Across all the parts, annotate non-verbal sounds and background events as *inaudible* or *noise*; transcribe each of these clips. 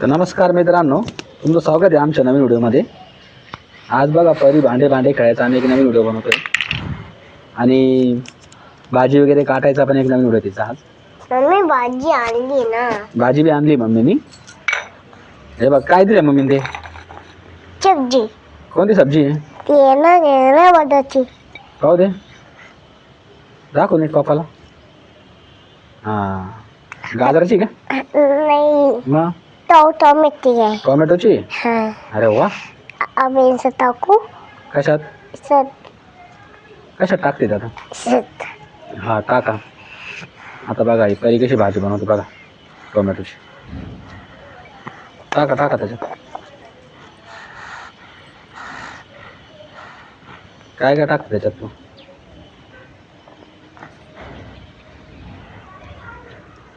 तर नमस्कार मित्रांनो तुमचं स्वागत आहे आमच्या नवीन व्हिडिओमध्ये. आज बघा परी भांडे भांडे खेळायचा आम्ही एक नवीन व्हिडिओ बनवतोय. आणि भाजी वगैरे काटायचा पण एक नवीन व्हिडिओ तिचा आज. मम्मी भाजी आणली ना. भाजी बी आणली मम्मीनी. हे बघ काय दिलं मम्मीने ते? सब्जी. कोणती सब्जी? आहे ती आहे ना ते ना बटाची पाहू दे. दाखव नीट पप्पाला. हां. गाजराची का? नाही. मग? तो टोमॅटो आहे टोमॅटोची हा। अरे वा आम्ही टाकू कशात? सत कशात टाकते आता सत। हा टाका। आता बघा ही परी कशी भाजी बनवते बघा टोमॅटोची टाका टाका त्याच्यात. काय काय टाकतं त्याच्यात तू?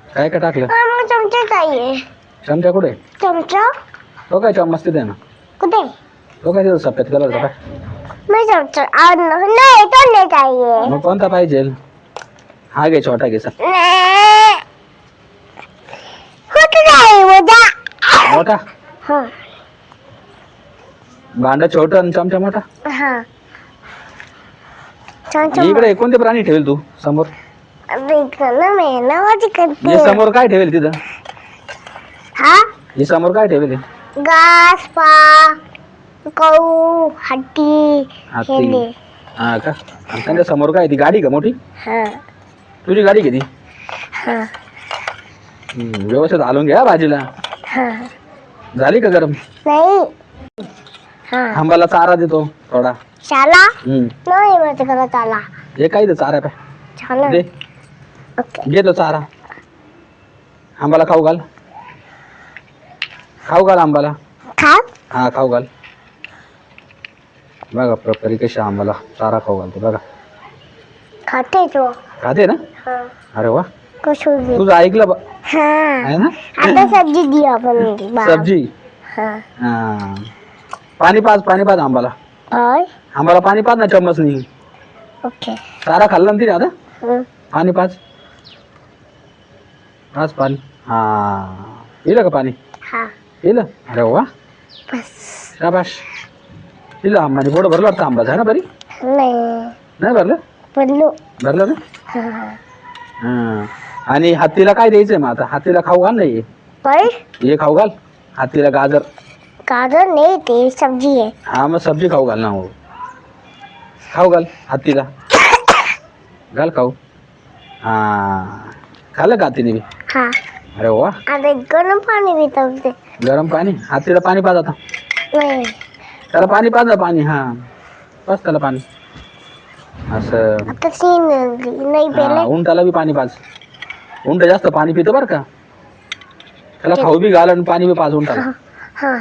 काय काय टाकलं? मग चमचा कुठे? चमचा तो काय चम्मच तिथे ना कुठे? तो काय तिथं सफेद कलरचा काय मैं चमचा आ, नहीं तो नहीं चाहिए मग कोणता पाहिजे? हा घे छोटा घे चल. नहीं कुठे मोठा? हाँ. भांड छोटं आणि चमचा मोठा? हाँ. चमचा इकडे कोणते प्राणी ठेवेल तू? समोर? मैं ना करती हूँ समोर काय ठेवेल तिथं? हाँ? हे समोर काय ठेवेल? घास पा गहू. हेले हा का? आणि त्यांच्यासमोर काय ती गाडी का मोठी? हाँ. तुझी गाडी किती? हाँ. व्यवस्थित हलवून घ्या भाजीला. हाँ. झाली का गरम? नहीं. हाँ. आंबाला चारा देतो थोडा. शाला हम्म. नहीं मैं करा चाला हे काय ते चारा पाय शाला दे. ओके. घे तो चारा. आंबाला खाऊ घाल. खाऊ घाल आंबाला. खा हा खाऊ घाल. बघा प्रकारे कशी आंबाला. चारा खाऊ घालते बघा. खाते तो. खाते ना? हाँ. अरे वा. तुझं ऐकलं बा- हाँ. आहे ना? आता सब्जी बाप *laughs* सब्जी? हाँ. हा. पाणी पाच पाणी पाच आंबाला. आंबाला पाणी पाच ना चम्मच नाही. ओके. चारा खाल्ला ना तिने आता? पाणी पाच पाच पाणी. हा. पिलं का पाणी? हाँ. पिलं अरे वा शाबाश पिलं आंबाने पोट भरलं वाटतं आंबा आहे ना बरी नहीं नाही भरलं बल्लू भरलं ना हाँ आणि हत्तीला काय द्यायचंय मग आता हत्तीला खाऊ घाल नाही हे खाऊ घाल हत्तीला गाजर गाजर नहीं थे सब्जी है हा मग सब्जी खाऊ घाल ना हो खाऊ घाल हत्तीला घाल खाऊ हा खाल्लं का हत्तीने बी हाँ अरे वा गर्म तब से गरम पाणी? हत्तीला पाणी पाज आता. नहीं त्याला पाणी पाज पाणी हा. पाच त्याला पाणी. असं. आता सीन नहीं हा, उंटाला बी पाणी पाज. उंट जास्त पाणी पितो बरं का. त्याला खाऊ बी घाल आणि पाणी बी पाज उंटाला. हाँ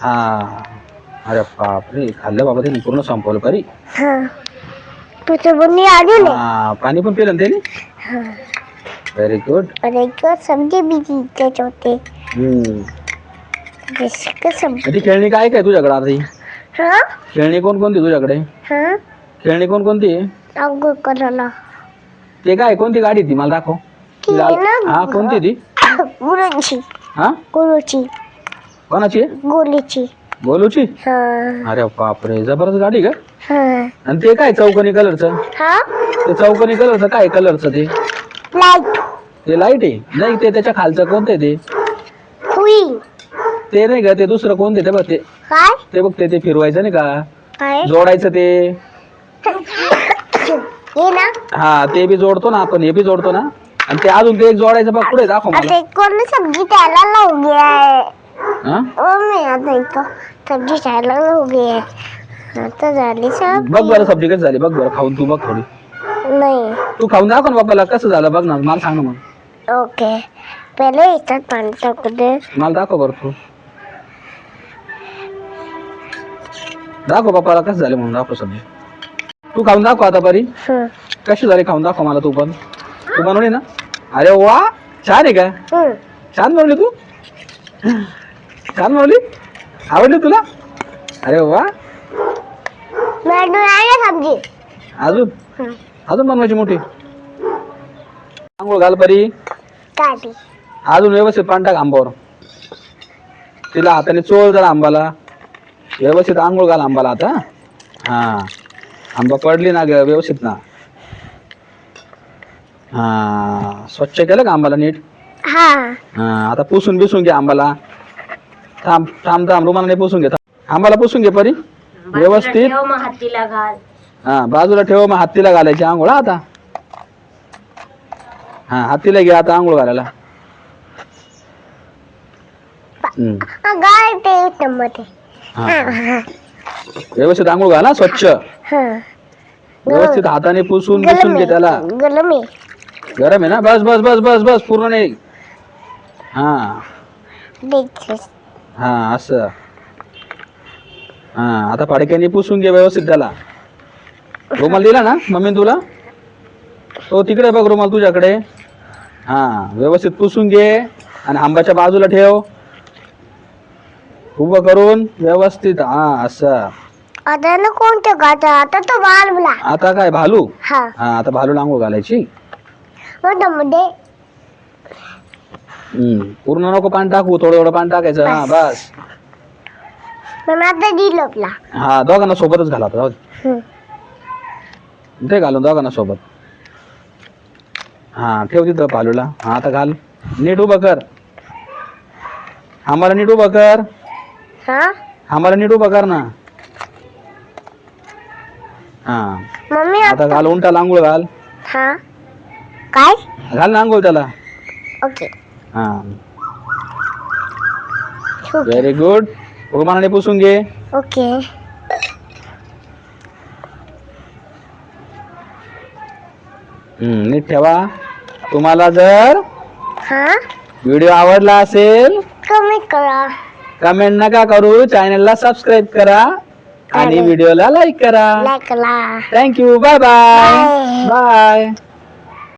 हा. अरे बापरे खाल्लं बाबा त्यांनी पूर्ण संपवलं परी. हाँ. बुनी आलू हा पाणी पण पिलं ना त्याने? हाँ. व्हेरी गुड और एक और सब्जी भी जीते चौथे सब्जी ती खेळणी काय काय तुझ्याकडे आता ही? हाँ खेळणी कोणकोणती तुझ्याकडे? हाँ? खेळणी कोणकोणती आहे? ते काय कोणती गाडी ती? मला दाखव. ती लाल- ती ना- हा कोणती ती? गुरुची हा? गुरुची कोणाची आहे? गोलीची. गोलूची? हाँ. अरे बापरे जबरदस्त गाडी का? हाँ. आणि ते काय चौकोनी कलरचं? हाँ? ते चौकोनी कलरचं काय कलरचं ते? लाइट ते लाइट आहे. नाही ते त्याच्या खालचं कोणतं आहे ते? हुई ते नाही का ते दुसरं कोणते ते बघ ते? काय? ते बघ ते ते फिरवायचं नाही का? काय? जोडायचं ते. ना? हा ते बी जोडतो ना आपण हे बी जोडतो ना. आणि ते अजून ते एक जोडायचं बघ पुढे दाखव मला. आता एक कोण सब्जी त्याला गया है? ओ मैं आता एक सब्जी त्याला गया आता झाली सब बघ बरं सब्जी कशी झाली. बघ बरं खाऊन तू बघ थोडी. नहीं. तू खाऊन दाखव ना बाबाला कसं झालं बघ ना मला सांग ना मग. ओके. पहले इसका पानी टाक दे. मला दाखव बरं तू. दाखव बापाला कसं झालं म्हणून दाखव सब्जी तू खाऊन दाखव आता बरी हम्म कशी झाली खाऊन दाखव मला तू पण. तू बनवली ना? अरे वा छान आहे का? छान बनवली तू. छान बनवली? आवडली तुला? अरे वा. अजून? अजून बनवायची मोठी? आंघोळ घाल बरी काटी अजून व्यवस्थित टाक आंबावर तिला हाताने चोळ जरा आंबाला. व्यवस्थित आंघोळ घाल आंबाला आता. हा. आंबा पडली ना ग व्यवस्थित ना. हा. स्वच्छ केलं का आंबाला नीट? हा. हा आता पुसून बिसून घे आंबाला. थांब थांब थांब. रुमालाने पुसून घे थांब. आंबाला पुसून घे परी. व्यवस्थित. मग हातीला घाल. हा बाजूला ठेव मग हत्तीला घालायची आंघोळ हा आता. हा हत्तीला घे आता आंघोळ घालायला. हम्म. गाय ते हा. व्यवस्थित आंघोळ घाला स्वच्छ. हा. व्यवस्थित हाताने पुसून गलम घे त्याला. आहे. गरम आहे ना? बस बस बस बस बस पूर्ण नाही हा. हा असं. हा आता फाडक्याने पुसून घे व्यवस्थित त्याला. रुमाल दिला ना मम्मी तुला? तो तिकडे बघ रुमाल तुझ्याकडे. हा व्यवस्थित पुसून घे आणि आंब्याच्या बाजूला ठेव. उभं करून व्यवस्थित हा असं. आता ना कोणतं गाता? आता तो बालबला आता काय भालू? हा. हा आता भालू आंघोळ घालायची? हम्म. पूर्ण नको पाणी टाकू थोडं थोडं पाणी टाकायचं हा बस. मग आता दिलोपला हा दोघांना सोबतच घाला आता, जाऊ दे. ते घालून दोघांना सोबत. हा ठेव तिथं पालूला हा आता घाल. नीट उभं कर. आम्हाला नीट उभं कर. हा? आम्हाला नीट उभं कर ना. हा. मम्मी आता घाल उंटा आंघोळ घाल. हा. काय? घाल ना आंघोळ त्याला. ओके. हा. व्हेरी गुड रुमानाने पुसून घे. ओके. हम्म, नीट ठेवा. तुम्हाला जर हा? व्हिडिओ आवडला असेल कमी करा. कमेंट नका करू. चॅनलला सबस्क्राईब करा. आणि. व्हिडिओला लाईक करा. लाईक करा थँक्यू बाय बाय. बाय